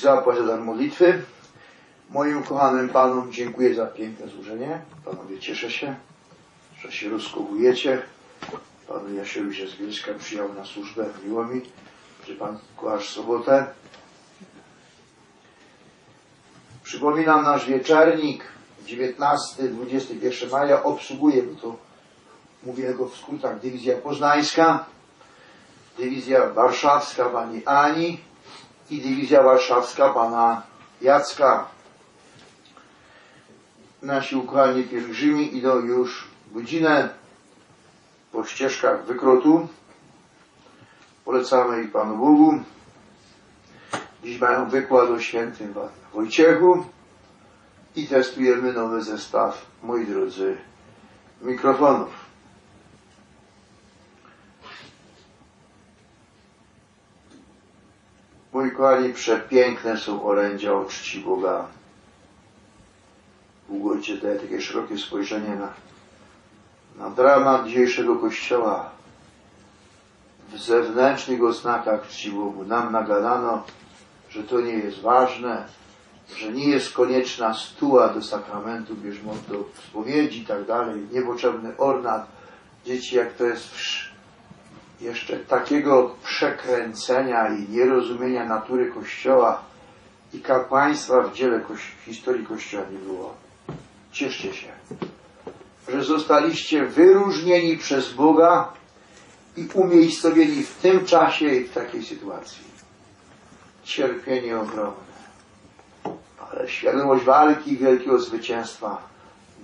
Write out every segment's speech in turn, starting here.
zapłać za dar modlitwy. Moim kochanym Panom dziękuję za piękne złożenie. Panowie, cieszę się, że się rozkochujecie. Panu Jasiowi się z Bielska przyjął na służbę. Miło mi, że Pan kochasz sobotę. Przypominam nasz wieczernik 19-21 maja obsługuje, bo to mówię go w skrótach, dywizja poznańska, dywizja warszawska pani Ani i dywizja warszawska pana Jacka. Nasi ukochani pielgrzymi idą już godzinę po ścieżkach wykrotu. Polecamy ich Panu Bogu. Dziś mają wykład o świętym Wojciechu i testujemy nowy zestaw, moi drodzy, mikrofonów. Kochani, przepiękne są orędzia o czci Boga. Bóg Ojciec daje takie szerokie spojrzenie na, na dramat dzisiejszego Kościoła. W zewnętrznych oznakach czci Bogu nam nagadano, że to nie jest ważne, że nie jest konieczna stuła do sakramentu, bierzmo do spowiedzi i tak dalej, niepotrzebny ornat. Dzieci, jak to jest jeszcze takiego przekręcenia i nierozumienia natury Kościoła i kapłaństwa w dziele historii Kościoła nie było. Cieszcie się, że zostaliście wyróżnieni przez Boga i umiejscowieni w tym czasie i w takiej sytuacji. Cierpienie ogromne, ale świadomość walki i wielkiego zwycięstwa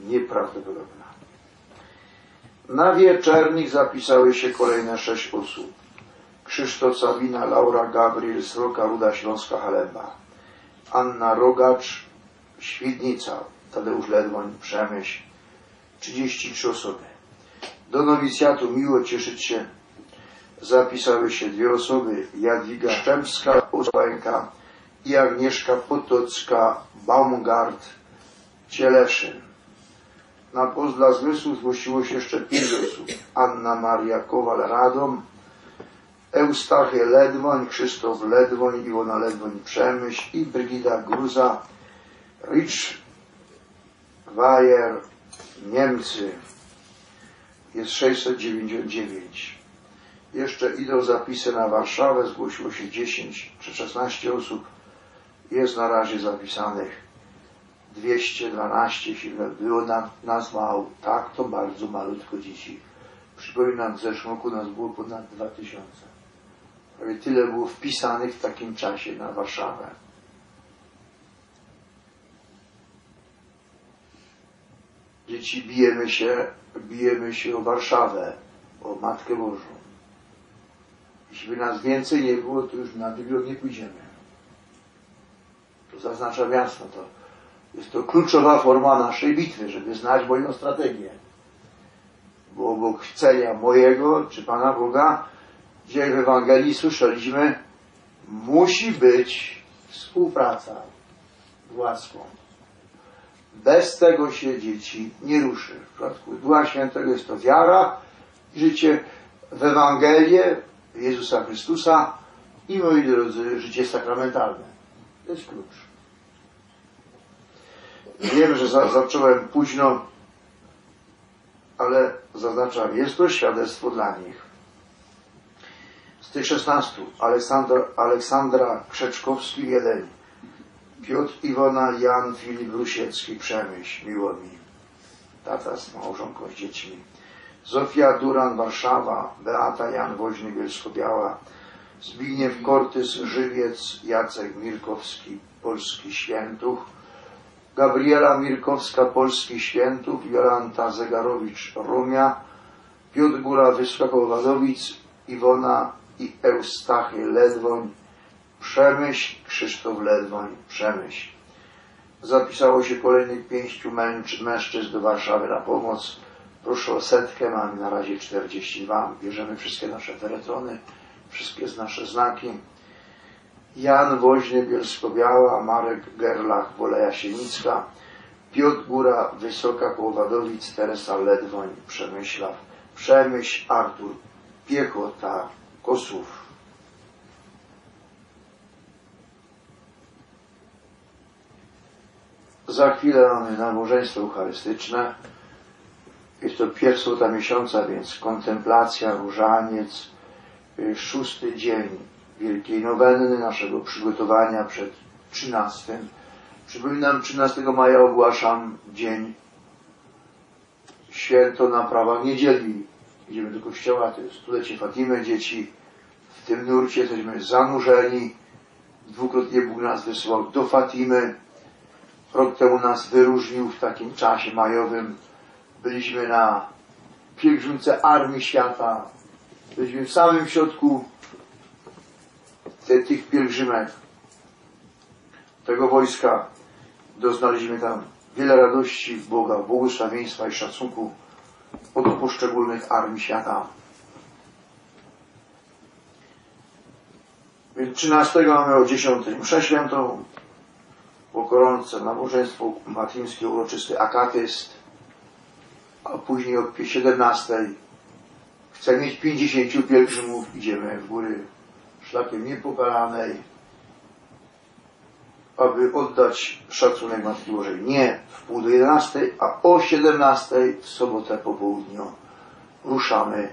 nieprawdopodobna. Na wieczernik zapisały się kolejne sześć osób. Krzysztof Sabina, Laura Gabriel, Sroka, Ruda Śląska, Halemba. Anna Rogacz, Świdnica, Tadeusz Ledwoń, Przemyśl. 33 osoby. Do nowicjatu miło cieszyć się zapisały się dwie osoby. Jadwiga Szczępska, Usłańka i Agnieszka Potocka, Baumgart, Cieleszyn. Na post dla zmysłu zgłosiło się jeszcze pięć osób. Anna Maria Kowal-Radom, Eustachie Ledwoń, Krzysztof Ledwoń, Iwona Ledwoń-Przemyśl i Brygida Gruza, Rich Wajer, Niemcy. Jest 699. Jeszcze idą zapisy na Warszawę, zgłosiło się 10 czy 16 osób. Jest na razie zapisanych 212, jeśli było na, nas mało. Tak, to bardzo malutko dzieci. Przypominam, w zeszłym roku nas było ponad 2000. Prawie tyle było wpisanych w takim czasie na Warszawę. Dzieci, bijemy się, bijemy się o Warszawę, o Matkę Bożą. Jeśli by nas więcej nie było, to już na Biblię nie pójdziemy. To zaznacza jasno to. Jest to kluczowa forma naszej bitwy, żeby znać moją strategię. Bo obok chcenia mojego, czy Pana Boga, dzisiaj w Ewangelii słyszeliśmy, musi być współpraca z łaską. Bez tego się dzieci nie ruszy. W przypadku Ducha Świętego jest to wiara, życie w Ewangelię Jezusa Chrystusa i, moi drodzy, życie sakramentalne. To jest klucz. Wiem, że za, zacząłem późno, ale zaznaczam, jest to świadectwo dla nich. Z tych szesnastu Aleksandra, Aleksandra Krzeczkowski, Jeleń, Piotr Iwona, Jan, Filip Rusiecki, Przemyśl, miło mi. Tata z małżonką, z dziećmi. Zofia Duran, Warszawa, Beata Jan Woźny, Bielsko-Biała, Zbigniew Kortys, Żywiec, Jacek Mirkowski, Polski Świętuch, Gabriela Mirkowska, Polski Świętów, Jolanta Zegarowicz, Rumia, Piotr Góra, Wysoko Wadowic, Iwona i Eustachy Ledwoń, Przemyśl, Krzysztof Ledwoń, Przemyśl. Zapisało się kolejnych pięciu mężczyzn do Warszawy na pomoc. Proszę o setkę, mamy na razie 42. Bierzemy wszystkie nasze feretrony, wszystkie nasze znaki. Jan Woźny, Bielsko-Biała, Marek Gerlach, Woleja Sienicka, Piotr Góra, Wysoka Kołowadowic, Teresa Ledwoń, Przemyślaw, Przemyśl, Artur, Piechota, Kosów. Za chwilę mamy nabożeństwo eucharystyczne. Jest to pierwsza miesiąca, więc kontemplacja, różaniec, szósty dzień Wielkiej Nowenny, naszego przygotowania przed 13. Przypominam, 13 maja ogłaszam dzień święto na prawach niedzieli. Idziemy do kościoła, to jest stulecie Fatimy, dzieci w tym nurcie jesteśmy zanurzeni. Dwukrotnie Bóg nas wysłał do Fatimy. Rok temu nas wyróżnił w takim czasie majowym. Byliśmy na pielgrzymce Armii Świata. Byliśmy w samym środku te, tych pielgrzymek, tego wojska. Doznaliśmy tam wiele radości Boga, błogosławieństwa i szacunku od poszczególnych armii świata. Więc 13 mamy o 10 mszę świętą, po koronce nabożeństwo matyńskie uroczysty akatyst, a później od 17 chce mieć 50 pielgrzymów, idziemy w góry szlakiem niepokalanej, aby oddać szacunek Matki Bożej. Nie w pół do 11, a o 17 w sobotę po południu ruszamy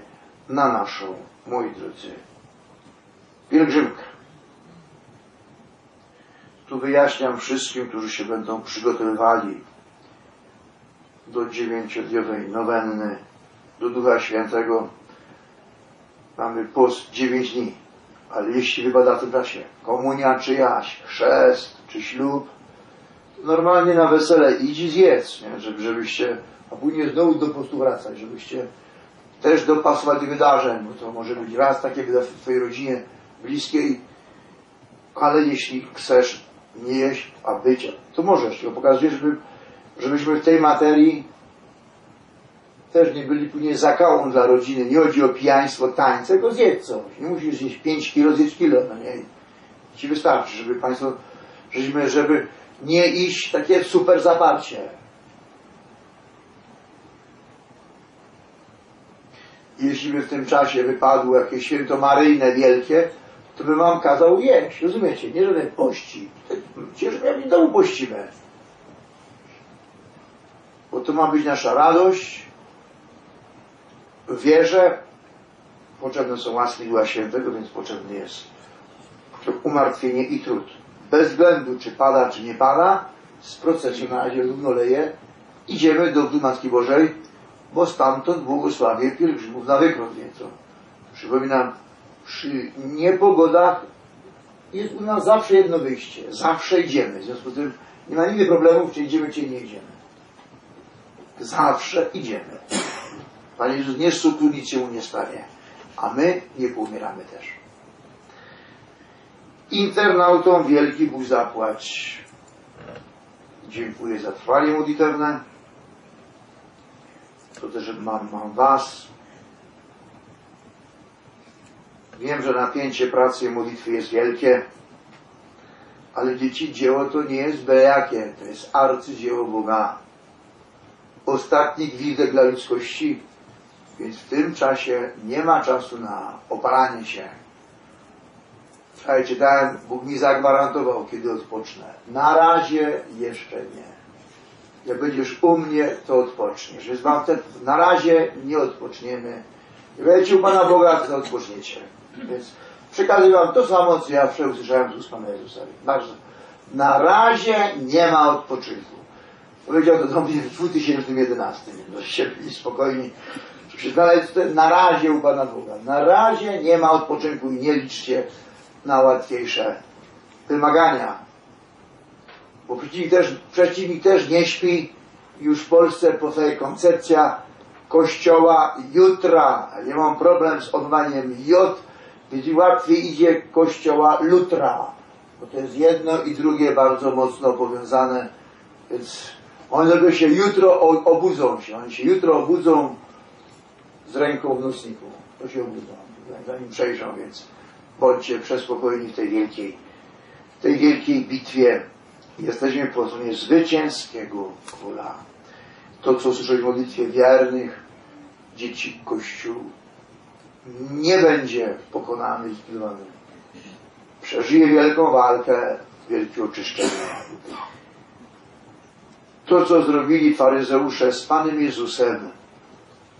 na naszą, moi drodzy, pielgrzymkę. Tu wyjaśniam wszystkim, którzy się będą przygotowywali do dziewięciodniowej nowenny do Ducha Świętego. Mamy post dziewięć dni, ale jeśli wypada w tym czasie komunia czyjaś, chrzest czy ślub, normalnie na wesele idź i zjedz, nie? Żeby, żebyście, a później znowu do postu wracać, żebyście też dopasować wydarzeń, bo to może być raz takie w Twojej rodzinie bliskiej, ale jeśli chcesz nie jeść, a być, to możesz. To pokazuje, żeby, żebyśmy w tej materii też nie byli później zakałą dla rodziny. Nie chodzi o pijaństwo, tańce, tylko zjedz coś. Nie musisz zjeść 5 kilo, zjedz kilo. No nie. Ci wystarczy, żeby Państwo, żeśmy, żeby nie iść takie super zaparcie. Jeśli by w tym czasie wypadło jakieś święto maryjne wielkie, to by wam kazał jeść, rozumiecie? Nie żaden pości. Przecież jak w domu pościmy. Bo to ma być nasza radość, wierze. Potrzebne są łaski Ducha Świętego, więc potrzebny jest umartwienie i trud. Bez względu, czy pada, czy nie pada, z procesie na razie równoleje, idziemy do Matki Bożej, bo stamtąd błogosławię pielgrzymów na wykrow nieco. Przypominam, przy niepogodach jest u nas zawsze jedno wyjście. Zawsze idziemy. W związku z tym nie ma nigdy problemów, czy idziemy, czy nie idziemy. Zawsze idziemy. Panie Jezus nie z cukru nic się nie stanie. A my nie poumieramy też. Internautom wielki Bóg zapłać. Dziękuję za trwanie modlitewne. To też mam, mam Was. Wiem, że napięcie pracy i modlitwy jest wielkie, ale dzieci dzieło to nie jest bejakie, to jest arcydzieło Boga. Ostatni gwizdek dla ludzkości, więc w tym czasie nie ma czasu na opalanie się. Wczoraj czytałem, Bóg mi zagwarantował, kiedy odpocznę. Na razie jeszcze nie. Jak będziesz u mnie, to odpoczniesz. Więc wam te, na razie nie odpoczniemy. Jak będziecie u Pana Boga, to odpoczniecie. Więc przekazuję wam to samo, co ja wczoraj usłyszałem z ust Pana Jezusa. Na razie nie ma odpoczynku. Powiedział to do mnie w 2011. Żebyście byli spokojni. Znaleźć na razie u Pana Boga. Na razie nie ma odpoczynku i nie liczcie na łatwiejsze wymagania. Bo przeciwnik też, przeciwnik też nie śpi. Już w Polsce powstaje koncepcja kościoła jutra. Ja mam problem z odwaniem J, więc łatwiej idzie kościoła lutra. Bo to jest jedno i drugie bardzo mocno powiązane. Więc one dopiero się jutro obudzą się. Oni się jutro obudzą z ręką w nocniku. To się obudzą, zanim przejrzą, więc bądźcie przespokojni w tej wielkiej, w tej wielkiej bitwie. Jesteśmy po stronie zwycięskiego króla. To, co słyszę w modlitwie wiernych dzieci Kościół, nie będzie pokonany, zlikwidowany. Przeżyje wielką walkę, wielkie oczyszczenie. To, co zrobili faryzeusze z Panem Jezusem,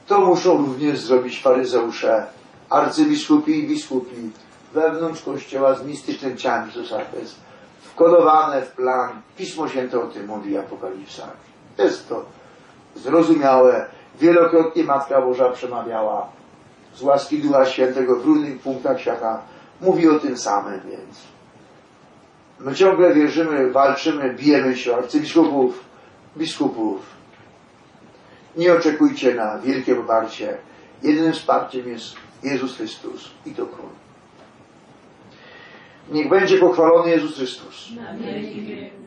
to muszą również zrobić faryzeusze, arcybiskupi i biskupi wewnątrz Kościoła z mistycznym ciałem Jezusa. To jest wkodowane w plan. Pismo Święte o tym mówi Apokalipsa. Jest to zrozumiałe. Wielokrotnie Matka Boża przemawiała z łaski Ducha Świętego w różnych punktach świata. Mówi o tym samym, więc my ciągle wierzymy, walczymy, bijemy się arcybiskupów, biskupów. Nie oczekujcie na wielkie poparcie. Jedynym wsparciem jest Jezus Chrystus i to król. Niech będzie pochwalony Jezus Chrystus. Wieków.